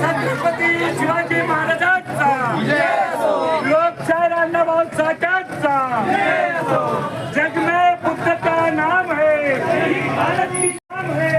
छत्रपती शिवाजी महाराजांचा. लोकशाही अण्णाभाऊ साठ्यांचा जग में बुद्ध का नाम है भारत नाम है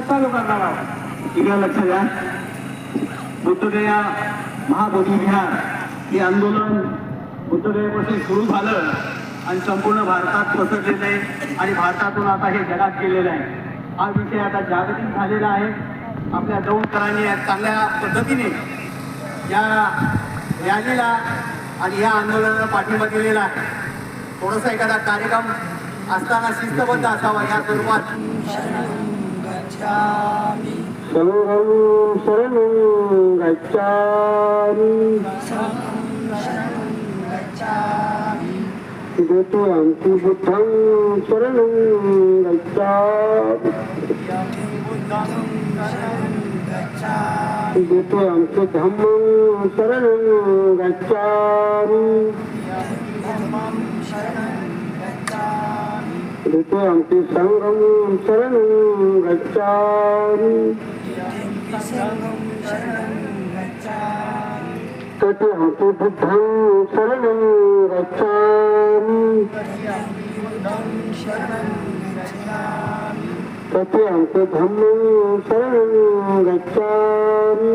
चालू करणार आहोत इकडे लक्ष द्या. बुद्धगया महाबोधी विहार हे आंदोलन बुद्धगयापासून सुरू झालं आणि संपूर्ण भारतात पसरलेलं आहे आणि भारतातून आता हे जगात गेलेलं आहे. हा विषय आता जागतिक झालेला आहे. आपल्या दौडकरांनी या चांगल्या पद्धतीने या रॅलीला आणि या आंदोलनाला पाठिंबा दिलेला आहे. थोडासा एखादा कार्यक्रम असताना शिस्तबद्ध असावा या स्वरूपात. शरणं शरणं गच्छामि देतो आमची बुद्धं शरणं गच्छामि देतो आमचं धम्मं शरणं गच्छामि देतो आमचे संगम शरणं गच्छामि आमचे बुद्धं शरणं गच्छामि आमचे धम्मं शरणं गच्छामि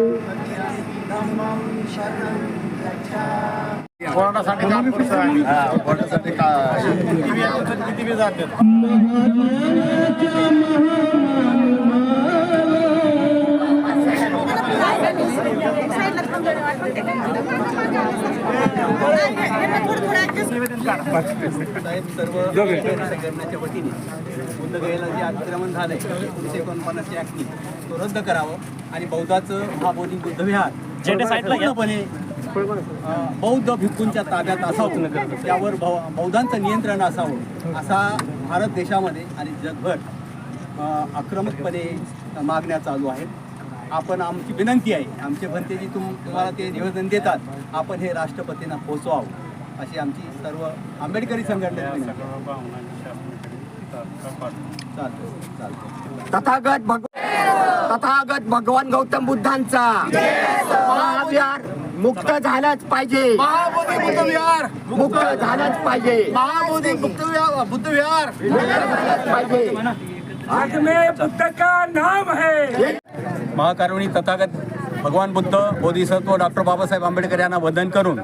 कोरोनासाठी काम करतो आहे. कोरोनासाठी का- किती वेळ- किती वेळ जाते साहेब सर्व संघटनेच्या वतीने बुद्धगयेला जे अतिक्रमण झालंय एकोणीसशे एकोणपन्नासच्या ऍक्टनी तो रद्द करावं आणि बौद्धाचं महाबोधी बुद्ध विहार पूर्णपणे बौद्ध भिक्खूंच्या ताब्यात असावं. त्यावर बौद्धांचं नियंत्रण असावं असा भारत देशामध्ये आणि जगभर आक्रमकपणे मागण्या चालू आहेत. आपण आमची विनंती आहे आमचे भंतेजी तुम तुम्हाला ते निवेदन देतात आपण हे राष्ट्रपतींना पोचवावं. अशी आमची सर्व आंबेडकरी संघटना तथागत भग तथागत भगवान गौतम बुद्धांचा महाविहार मुक्त झालाच पाहिजे. मुक्त झालाच पाहिजे. महाबोधी बुद्ध विहार बुद्ध विहार. मुक्त झालाच पाहिजे. में बुद्ध का नाम है. महाकारुणी तथागत भगवान बुद्ध बोधिसत्व डॉक्टर बाबासाहेब आंबेडकर यांना वंदन करून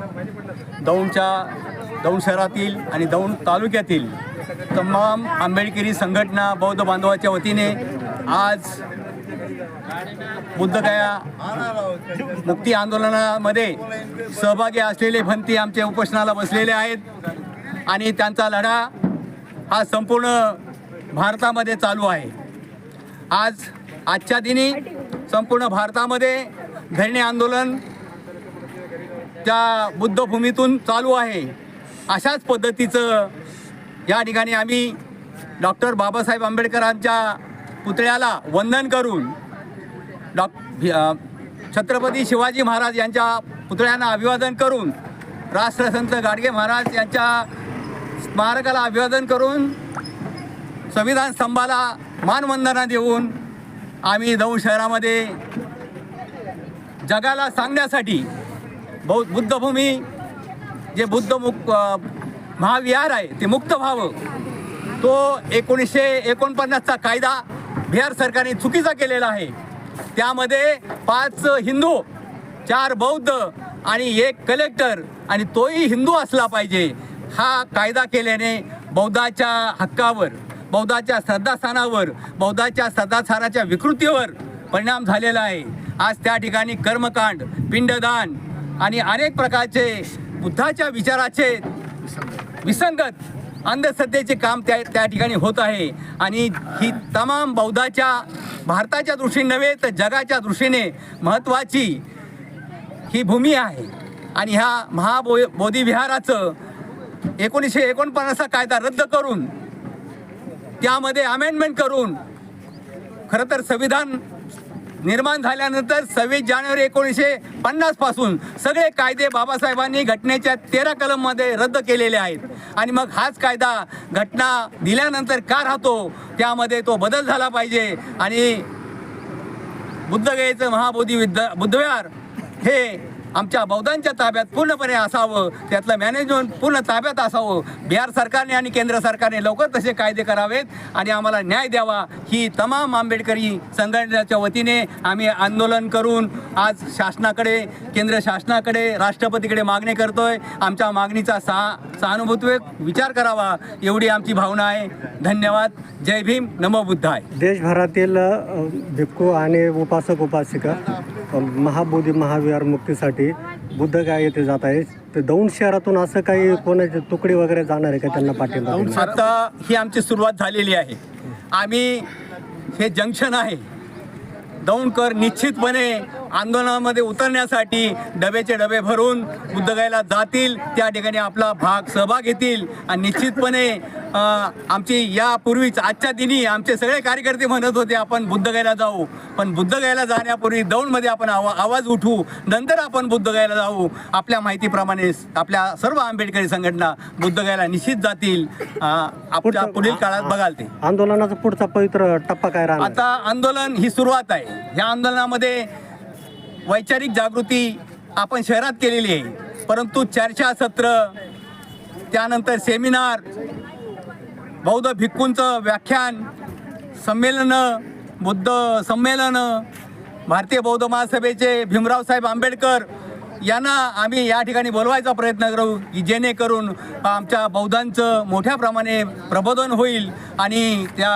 दौंडच्या दौंड शहरातील आणि दौंड तालुक्यातील तमाम आंबेडकरी संघटना बौद्ध बांधवाच्या वतीने आज बुद्धगया मुक्ती आंदोलनामध्ये सहभागी असलेले भंती आमच्या उपोषणाला बसलेले आहेत. आणि त्यांचा लढा हा संपूर्ण भारतामध्ये चालू आहे. आज आजच्या दिनी संपूर्ण भारतामध्ये धरणे आंदोलन त्या बुद्धभूमीतून चालू आहे. अशाच पद्धतीचं या ठिकाणी आम्ही डॉक्टर बाबासाहेब आंबेडकरांच्या पुतळ्याला वंदन करून डॉ छत्रपती शिवाजी महाराज यांच्या पुतळ्यांना अभिवादन करून राष्ट्रसंत गाडगे महाराज यांच्या स्मारकाला अभिवादन करून संविधान स्तंभाला मानवंदना देऊन आम्ही दौंड शहरामध्ये जगाला सांगण्यासाठी बौ बुद्धभूमी जे बुद्ध मुक महाविहार आहे ते मुक्त व्हावं. तो एकोणीसशे एकोणपन्नासचा कायदा बिहार सरकारने चुकीचा केलेला आहे. त्यामध्ये पाच हिंदू चार बौद्ध आणि एक कलेक्टर आणि तोही हिंदू असला पाहिजे हा कायदा केल्याने बौद्धाच्या हक्कावर बौद्धाच्या श्रद्धास्थानावर बौद्धाच्या श्रद्धास्थानाच्या विकृतीवर परिणाम झालेला आहे. आज त्या ठिकाणी कर्मकांड पिंडदान आणि अनेक प्रकारचे बुद्धाच्या विचाराचे विसंगत अंधश्रद्धेचे काम त्या त्या ठिकाणी होत आहे. आणि ही तमाम बौद्धाच्या भारताच्या दृष्टीने नव्हे तर जगाच्या दृष्टीने महत्त्वाची ही भूमी आहे. आणि ह्या महाबो बोधिविहाराचं एकोणीसशे एकोणपन्नासचा कायदा रद्द करून त्यामध्ये अमेंडमेंट करून खरं तर संविधान निर्माण झाल्यानंतर सव्वीस जानेवारी एकोणीसशे पन्नासपासून सगळे कायदे बाबासाहेबांनी घटनेच्या तेरा कलममध्ये रद्द केलेले आहेत. आणि मग हाच कायदा घटना दिल्यानंतर का राहतो त्यामध्ये तो बदल झाला पाहिजे. आणि बुद्धगयेचं महाबोधी विद्या बुद्धविहार हे आमच्या बौद्धांच्या ताब्यात पूर्णपणे असावं त्यातलं मॅनेजमेंट पूर्ण ताब्यात असावं. बिहार सरकारने आणि केंद्र सरकारने लवकर तसे कायदे करावेत आणि आम्हाला न्याय द्यावा. ही तमाम आंबेडकरी संघटनेच्या वतीने आम्ही आंदोलन करून आज शासनाकडे केंद्र शासनाकडे राष्ट्रपतीकडे मागणी करतोय. आमच्या मागणीचा सा सहानुभूतीपूर्वक विचार करावा एवढी आमची भावना आहे. धन्यवाद. जय भीम. नमो बुद्धाय. देशभरातील भिक्खू आणि उपासक उपासिका. महाबोधी महाविहार मुक्तीसाठी बुद्धगाय येथे जात आहे. तर दौंड शहरातून असं काही कोणाचे तुकडे वगैरे जाणार आहे का त्यांना पाठिंबा देण्यास? आता ही आमची सुरुवात झालेली आहे. आम्ही हे जंक्शन आहे. दौंडकर निश्चितपणे आंदोलनामध्ये उतरण्यासाठी डबेचे डबे भरून बुद्धगायला जातील. त्या ठिकाणी आपला भाग सहभाग घेतील आणि निश्चितपणे आमची यापूर्वीच आजच्या दिनी आमचे सगळे कार्यकर्ते म्हणत होते आपण बुद्धगायला जाऊ. पण बुद्धगायला जाण्यापूर्वी दौंडमध्ये आपण आवा आवाज उठवू नंतर आपण बुद्धगायला जाऊ. आपल्या माहितीप्रमाणे आपल्या सर्व आंबेडकरी संघटना बुद्धगायला निश्चित जातील. आपल्या पुढील काळात बघाल ते. आंदोलनाचा पुढचा पवित्र टप्पा काय राहणार? आता आंदोलन ही सुरुवात आहे. ह्या आंदोलनामध्ये वैचारिक जागृती आपण शहरात केलेली आहे. परंतु चर्चा सत्र त्यानंतर सेमिनार बौद्ध भिक्खूंचं व्याख्यान संमेलनं बुद्ध संमेलनं भारतीय बौद्ध महासभेचे भीमरावसाहेब आंबेडकर यांना आम्ही या ठिकाणी बोलवायचा प्रयत्न करू की जेणेकरून आमच्या बौद्धांचं मोठ्या प्रमाणे प्रबोधन होईल आणि त्या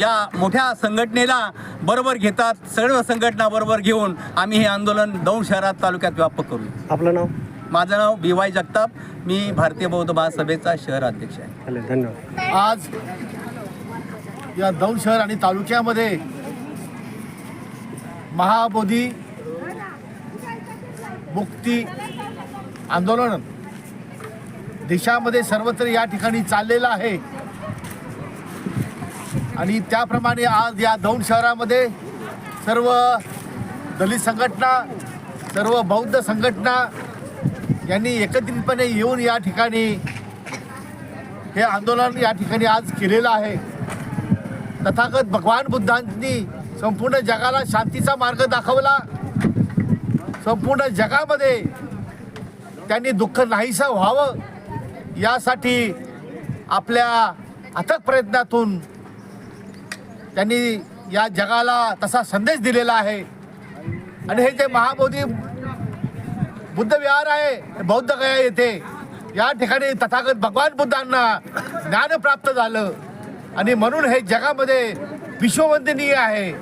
या मोठ्या संघटनेला बरोबर घेतात सर्व संघटना बरोबर घेऊन आम्ही हे आंदोलन दौंड शहरात तालुक्यात व्यापक करू. आपलं नाव? माझं नाव बी वाय जगताप. मी भारतीय बौद्ध महासभेचा शहर अध्यक्ष आहे. चालेल धन्यवाद. आज या दौंड शहर आणि तालुक्यामध्ये महाबोधी मुक्ती आंदोलन देशामध्ये सर्वत्र या ठिकाणी चाललेलं आहे. आणि त्याप्रमाणे आज या दौंड शहरामध्ये सर्व दलित संघटना सर्व बौद्ध संघटना यांनी एकत्रितपणे येऊन या ठिकाणी हे आंदोलन या ठिकाणी आज केलेलं आहे. तथागत भगवान बुद्धांनी संपूर्ण जगाला शांतीचा मार्ग दाखवला. संपूर्ण जगामध्ये त्यांनी दुःख नाहीसं व्हावं. यासाठी आपल्या अथक प्रयत्नातून त्यांनी या जगाला तसा संदेश दिलेला आहे. आणि हे जे महाबोधी बुद्ध विहार आहे बौद्ध गया येथे. या ठिकाणी तथागत भगवान बुद्धांना ज्ञान प्राप्त झालं. आणि म्हणून हे जगामध्ये विश्ववंदनीय आहे.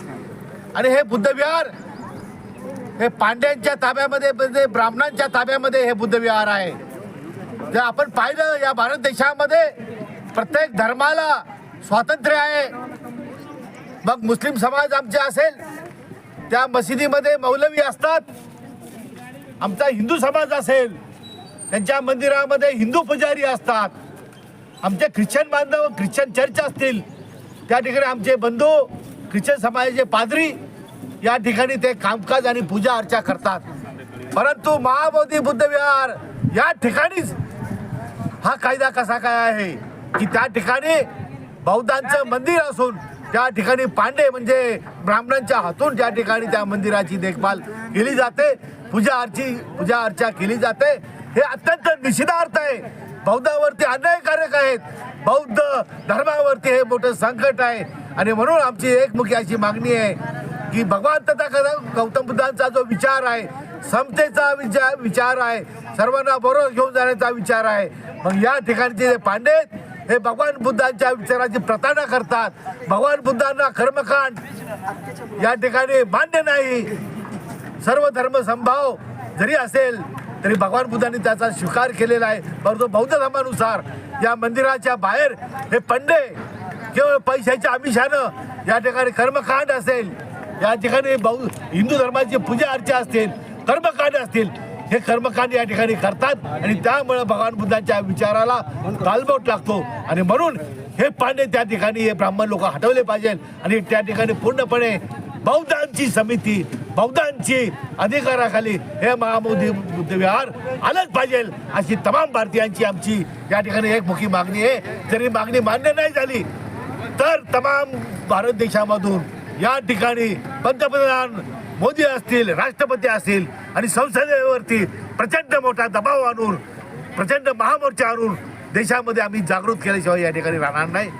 आणि हे बुद्धविहार हे पांड्यांच्या ताब्यामध्ये म्हणजे ब्राह्मणांच्या ताब्यामध्ये हे बुद्धविहार आहे. जर आपण पाहिलं या भारत देशामध्ये प्रत्येक धर्माला स्वातंत्र्य आहे. मग मुस्लिम समाज आमचे असेल त्या मशिदीमध्ये मौलवी असतात. आमचा हिंदू समाज असेल त्यांच्या मंदिरामध्ये हिंदू पुजारी असतात. आमचे ख्रिश्चन बांधव ख्रिश्चन चर्च असतील. त्या ठिकाणी आमचे बंधू ख्रिश्चन समाजाचे पादरी या ठिकाणी ते कामकाज आणि पूजा अर्चा करतात. परंतु महाबोधी बुद्ध विहार या ठिकाणीच हा कायदा कसा काय आहे? की त्या ठिकाणी बौद्धांचं मंदिर असून त्या ठिकाणी पांडे म्हणजे ब्राह्मणांच्या हातून त्या ठिकाणी त्या मंदिराची देखभाल केली जाते. पूजा अर्ची पूजा अर्चा केली जाते. हे अत्यंत निषेधार्थ आहे. बौद्धावरती अन्यायकारक आहेत. बौद्ध धर्मावरती हे मोठं संकट आहे. आणि म्हणून आमची एकमुखी अशी मागणी आहे की भगवान तथा गौतम बुद्धांचा जो विचार आहे समतेचा विचार विचार आहे सर्वांना बरोबर घेऊन जाण्याचा विचार आहे. मग या ठिकाणचे जे पांडे आहेत, हे भगवान बुद्धांच्या विचाराची प्रतारणा करतात. भगवान बुद्धांना कर्मकांड या ठिकाणी मान्य नाही. सर्व धर्म संभाव जरी असेल तरी भगवान बुद्धांनी त्याचा स्वीकार केलेला आहे. परंतु बौद्ध धर्मानुसार या मंदिराच्या बाहेर हे पंडे केवळ पैशाच्या आमिषानं या ठिकाणी कर्मकांड असेल या ठिकाणी बौ हिंदू धर्माची पूजा अर्चा असतील कर्मकांड असतील हे कर्मकांड या ठिकाणी करतात आणि त्यामुळे भगवान बुद्धांच्या विचाराला कालबोट लागतो. आणि म्हणून हे पांडे त्या ठिकाणी हे ब्राह्मण लोक हटवले पाहिजे आणि त्या ठिकाणी पूर्णपणे बौद्धांची समिती बौद्धांची अधिकाराखाली हे महामोदी बुद्ध विहार आलंच पाहिजे अशी तमाम भारतीयांची आमची या ठिकाणी एक मुखी मागणी आहे. जरी मागणी मान्य नाही झाली तर तमाम भारत देशामधून या ठिकाणी पंतप्रधान मोदी असतील राष्ट्रपती असतील आणि संसदेवरती प्रचंड मोठा दबाव आणून प्रचंड महामोर्चा आणून देशामध्ये आम्ही जागृत केल्याशिवाय या ठिकाणी राहणार नाही.